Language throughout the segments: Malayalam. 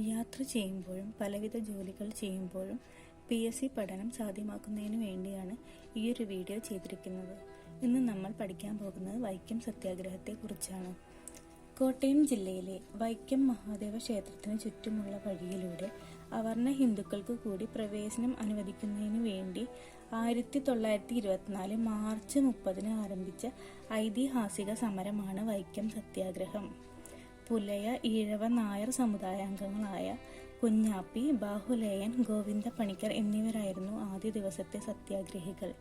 യാത്ര ചെയ്യുമ്പോഴും പലവിധ ജോലികൾ ചെയ്യുമ്പോഴും പി എസ് സി പഠനം സാധ്യമാക്കുന്നതിന് വേണ്ടിയാണ് ഈ ഒരു വീഡിയോ ചെയ്തിരിക്കുന്നത്. ഇന്ന് നമ്മൾ പഠിക്കാൻ പോകുന്നത് വൈക്കം സത്യാഗ്രഹത്തെക്കുറിച്ചാണ്. കോട്ടയം ജില്ലയിലെ വൈക്കം മഹാദേവ ക്ഷേത്രത്തിന് ചുറ്റുമുള്ള വഴിയിലൂടെ അവർണ ഹിന്ദുക്കൾക്ക് കൂടി പ്രവേശനം അനുവദിക്കുന്നതിന് വേണ്ടി ആയിരത്തി തൊള്ളായിരത്തി ഇരുപത്തിനാല് മാർച്ച് മുപ്പതിന് ആരംഭിച്ച ഐതിഹാസിക സമരമാണ് വൈക്കം സത്യാഗ്രഹം. പുലയ ഈഴവ നായർ സമുദായാംഗങ്ങളായ കുഞ്ഞാപ്പി ബാഹുലേയൻ ഗോവിന്ദ പണിക്കർ എന്നിവരായിരുന്നു ആദ്യ ദിവസത്തെ സത്യാഗ്രഹികൾ.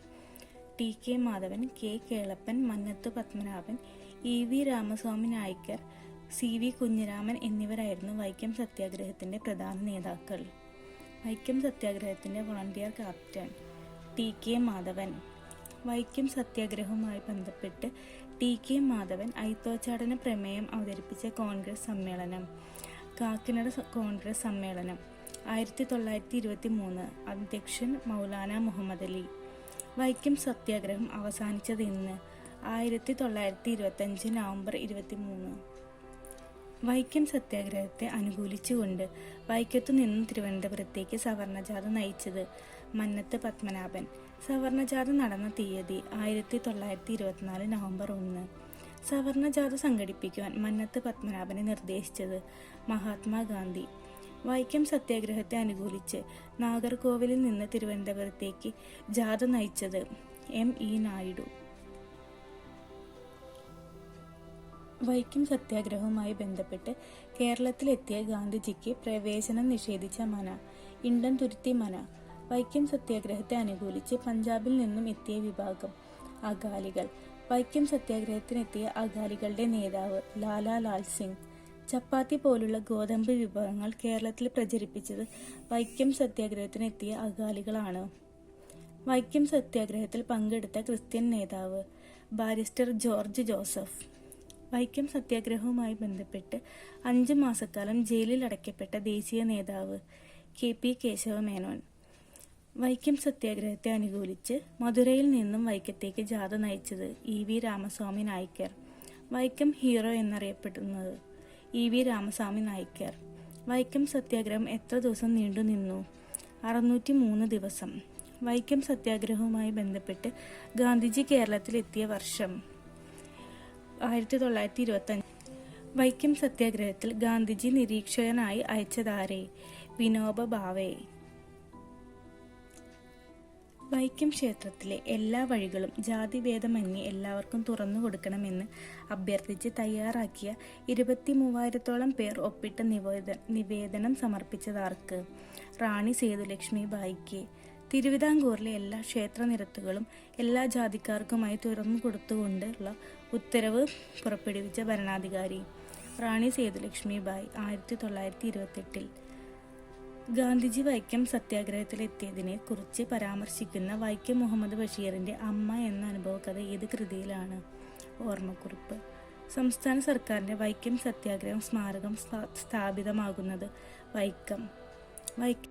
T. K. Madhavan K. Kelappan Mannath Padmanabhan E. V. Ramaswamy Naicker C. V. Kunhiraman എന്നിവരായിരുന്നു വൈക്കം സത്യാഗ്രഹത്തിന്റെ പ്രധാന നേതാക്കൾ. Vaikom സത്യാഗ്രഹത്തിന്റെ volunteer captain T. K. Madhavan. Vaikom സത്യാഗ്രഹവുമായി ബന്ധപ്പെട്ട് ടി കെ മാധവൻ ഐത്തോച്ചാടന പ്രമേയം അവതരിപ്പിച്ച കോൺഗ്രസ് സമ്മേളനം കാക്കിനട കോൺഗ്രസ് സമ്മേളനം ആയിരത്തി തൊള്ളായിരത്തി ഇരുപത്തി മൂന്ന് അധ്യക്ഷൻ മൗലാന മുഹമ്മദ് അലി. വൈക്കം സത്യാഗ്രഹം അവസാനിച്ചത് ഇന്ന് ആയിരത്തി തൊള്ളായിരത്തി ഇരുപത്തഞ്ച് നവംബർ ഇരുപത്തി മൂന്ന് വൈക്കം സത്യാഗ്രഹത്തെ അനുകൂലിച്ചുകൊണ്ട് വൈക്കത്തു നിന്നും തിരുവനന്തപുരത്തേക്ക് സവർണജാഥ നയിച്ചത് മന്നത്ത് പത്മനാഭൻ. സവർണജാഥ നടന്ന തീയതി ആയിരത്തി തൊള്ളായിരത്തി ഇരുപത്തിനാല് നവംബർ ഒന്ന്. സവർണജാഥ സംഘടിപ്പിക്കുവാൻ മന്നത്ത് പത്മനാഭനെ നിർദ്ദേശിച്ചത് മഹാത്മാഗാന്ധി. വൈക്കം സത്യാഗ്രഹത്തെ അനുകൂലിച്ച് നാഗർകോവിലിൽ നിന്ന് തിരുവനന്തപുരത്തേക്ക് ജാഥ നയിച്ചത് എം ഇ നായിഡു. വൈക്കം സത്യാഗ്രഹവുമായി ബന്ധപ്പെട്ട് കേരളത്തിലെത്തിയ ഗാന്ധിജിക്ക് പ്രവേശനം നിഷേധിച്ച മന. ഇണ്ടൻ തുരുത്തി മന. വൈക്കം സത്യാഗ്രഹത്തെ അനുകൂലിച്ച് പഞ്ചാബിൽ നിന്നും എത്തിയ വിഭാഗം അകാലികൾ. വൈക്കം സത്യാഗ്രഹത്തിനെത്തിയ അകാലികളുടെ നേതാവ് ലാലാ ലാൽ സിംഗ്. ചപ്പാത്തി പോലുള്ള ഗോതമ്പ് വിഭവങ്ങൾ കേരളത്തിൽ പ്രചരിപ്പിച്ചത് വൈക്കം സത്യാഗ്രഹത്തിനെത്തിയ അകാലികളാണ്. വൈക്കം സത്യാഗ്രഹത്തിൽ പങ്കെടുത്ത ക്രിസ്ത്യൻ നേതാവ് ബാരിസ്റ്റർ ജോർജ് ജോസഫ്. വൈക്കം സത്യാഗ്രഹവുമായി ബന്ധപ്പെട്ട് അഞ്ച് മാസക്കാലം ജയിലിൽ അടയ്ക്കപ്പെട്ട ദേശീയ നേതാവ് കെ പി കേശവ മേനോൻ വൈക്കം സത്യാഗ്രഹത്തെ അനുകൂലിച്ച് മധുരയിൽ നിന്നും വൈക്കത്തേക്ക് ജാഥ നയിച്ചത് E V Ramaswamy Naicker Vaikom hero എന്നറിയപ്പെടുന്നത് ഇ വി രാമസ്വാമി നായ്ക്കർ വൈക്കം സത്യാഗ്രഹം എത്ര ദിവസം നീണ്ടു നിന്നു? അറുന്നൂറ്റി മൂന്ന് ദിവസം. വൈക്കം സത്യാഗ്രഹവുമായി ബന്ധപ്പെട്ട് ഗാന്ധിജി കേരളത്തിലെത്തിയ വർഷം ആയിരത്തി തൊള്ളായിരത്തി ഇരുപത്തി വൈക്കം സത്യാഗ്രഹത്തിൽ ഗാന്ധിജി നിരീക്ഷകനായി അയച്ചതാരെ? വിനോബ ഭാവെ വൈക്കം ക്ഷേത്രത്തിലെ എല്ലാ വഴികളും ജാതിഭേദമന്യേ എല്ലാവർക്കും തുറന്നു കൊടുക്കണമെന്ന് അഭ്യർത്ഥിച്ച് തയ്യാറാക്കിയ ഇരുപത്തി മൂവായിരത്തോളം പേർ ഒപ്പിട്ട നിവേദ നിവേദനം സമർപ്പിച്ചതാർക്ക്? റാണി സേതുലക്ഷ്മി ബായിക്ക്. തിരുവിതാംകൂറിലെ എല്ലാ ക്ഷേത്ര നിരത്തുകളും എല്ലാ ജാതിക്കാർക്കുമായി തുറന്നു കൊടുത്തുകൊണ്ടുള്ള ഉത്തരവ് പുറപ്പെടുവിച്ച ഭരണാധികാരി. റാണി സേതുലക്ഷ്മി ബായി ആയിരത്തി തൊള്ളായിരത്തി ഇരുപത്തെട്ടിൽ ഗാന്ധിജി വൈക്കം സത്യാഗ്രഹത്തിലെത്തിയതിനെ കുറിച്ച് പരാമർശിക്കുന്ന വൈക്കം മുഹമ്മദ് ബഷീറിന്റെ അമ്മ എന്ന അനുഭവകഥ ഏത് കൃതിയിലാണ്? ഓർമ്മക്കുറിപ്പ്. സംസ്ഥാന സർക്കാരിന്റെ വൈക്കം സത്യാഗ്രഹം സ്മാരകം സ്ഥാ- സ്ഥാപിതമാകുന്നത് വൈക്കം. വൈക്കം